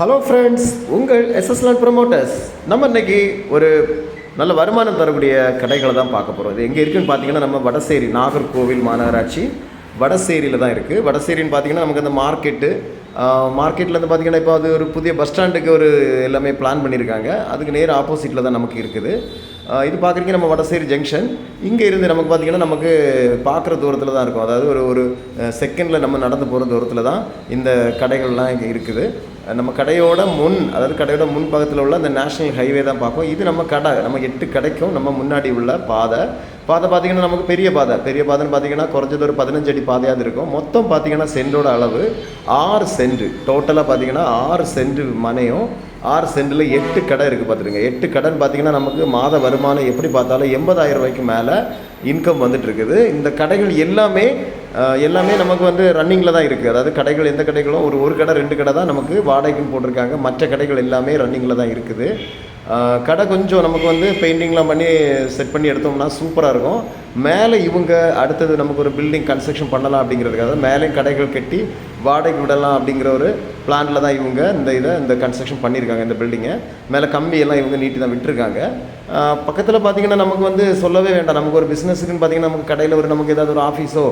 Hello friends உங்கள் எஸ்எஸ்லான் promoters நம்ம இன்னைக்கு ஒரு நல்ல வருமானம் தரக்கூடிய கடைகளை தான் பார்க்க போகிறோம் இது எங்கே இருக்குன்னு பார்த்தீங்கன்னா நம்ம வடசேரி நாகர்கோவில் மாநகராட்சி வடசேரியில் தான் இருக்குது வடசேரின்னு பார்த்தீங்கன்னா நமக்கு அந்த மார்க்கெட்டு மார்க்கெட்டில் வந்து பார்த்தீங்கன்னா இப்போ அது ஒரு புதிய பஸ் ஸ்டாண்டுக்கு ஒரு எல்லாமே பிளான் பண்ணியிருக்காங்க. அதுக்கு நேர் ஆப்போசிட்டில் தான் நமக்கு இருக்குது. இது பார்க்குறீங்க நம்ம வடசேரி ஜங்ஷன் இங்கே இருந்து நமக்கு பார்த்தீங்கன்னா நமக்கு பார்க்குற தூரத்தில் தான் இருக்கும். அதாவது ஒரு ஒரு செகண்டில் நம்ம நடந்து போகிற தூரத்தில் தான் இந்த கடைகள்லாம் இங்கே இருக்குது. நம்ம கடையோட முன் அதாவது கடையோட முன் பக்கத்தில் உள்ள அந்த நேஷனல் ஹைவே தான் பார்ப்போம். இது நம்ம கடை நம்ம எட்டு கடைக்கும் நம்ம முன்னாடி உள்ள பாதை. பாதை பார்த்தீங்கன்னா நமக்கு பெரிய பாதை. பெரிய பாதைன்னு பார்த்தீங்கன்னா குறைஞ்சது ஒரு பதினஞ்சு அடி பாதையாக இருக்கும். மொத்தம் பார்த்தீங்கன்னா சென்டோட அளவு ஆறு சென்ட் டோட்டலாக பார்த்தீங்கன்னா ஆறு சென்ட் மனையும் ஆறு சென்டில் எட்டு கடை இருக்குது பார்த்துருங்க எட்டு கடைன்னு பார்த்தீங்கன்னா நமக்கு மாத வருமானம் எப்படி பார்த்தாலும் எண்பதாயிரம் ரூபாய்க்கு மேலே இன்கம் வந்துட்டு இருக்குது. இந்த கடைகள் எல்லாமே எல்லாமே நமக்கு வந்து ரன்னிங்கில் தான் இருக்குது அதாவது கடைகள் எந்த கடைகளும் ஒரு ஒரு கடை ரெண்டு கடை தான் நமக்கு வாடகைக்கும் போட்டிருக்காங்க. மற்ற கடைகள் எல்லாமே ரன்னிங்கில் தான் இருக்குது. கடை கொஞ்சம் நமக்கு வந்து பெயிண்டிங்லாம் பண்ணி செட் பண்ணி எடுத்தோம்னா சூப்பராக இருக்கும். மேலே இவங்க அடுத்தது நமக்கு ஒரு பில்டிங் கன்ஸ்ட்ரக்ஷன் பண்ணலாம் அப்படிங்கிறதுக்காக மேலேயும் கடைகள் கட்டி வாடகைக்கு விடலாம் அப்படிங்கிற ஒரு பிளானில் தான் இவங்க இந்த இதை இந்த கன்ஸ்ட்ரக்ஷன் பண்ணியிருக்காங்க இந்த பில்டிங்கை மேலே கம்மியெல்லாம் இவங்க நீட்டி தான் விட்டுருக்காங்க. பக்கத்தில் பார்த்தீங்கன்னா நமக்கு வந்து சொல்லவே வேண்டாம். நமக்கு ஒரு பிஸ்னஸுக்குன்னு பார்த்தீங்கன்னா நமக்கு கடையில் ஒரு நமக்கு ஏதாவது ஒரு ஆஃபீஸோ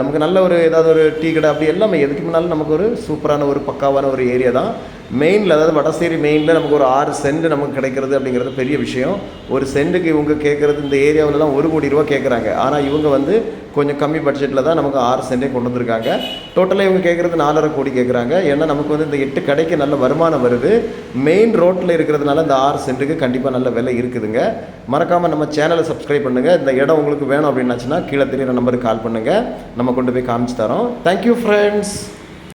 நமக்கு நல்ல ஒரு ஏதாவது ஒரு டீ கடை அப்படி எல்லாமே எதுக்கு முன்னாலும் நமக்கு ஒரு சூப்பரான ஒரு பக்காவான ஒரு ஏரியா தான். மெயினில் அதாவது வடசேரி மெயினில் நமக்கு ஒரு ஆறு சென்ட் நமக்கு கிடைக்கிறது அப்படிங்கிறது பெரிய விஷயம். ஒரு சென்ட்டுக்கு இவங்க கேட்குறது இந்த ஏரியாவிலலாம் ஒரு கோடி ரூபா கேட்குறது கேட்குறாங்க. ஆனால் இவங்க வந்து கொஞ்சம் கம்மி பட்ஜெட்டில் தான் நமக்கு ஆறு சென்டே கொண்டு வந்திருக்காங்க. டோட்டலாக இவங்க கேட்குறது நாலரை கோடி கேட்குறாங்க. ஏன்னா நமக்கு வந்து இந்த எட்டு கடைக்கு நல்ல வருமானம் வருது. மெயின் ரோட்டில் இருக்கிறதுனால இந்த ஆறு சென்ட்டுக்கு கண்டிப்பாக நல்ல விலை இருக்குதுங்க. மறக்காமல் நம்ம சேனலை சப்ஸ்கிரைப் பண்ணுங்கள் இந்த இடம் உங்களுக்கு வேணும் அப்படின்னாச்சுன்னா கீழே தெரியுற நம்பருக்கு கால் பண்ணுங்கள் நம்ம கொண்டு போய் காமிச்சு தரோம். Thank you friends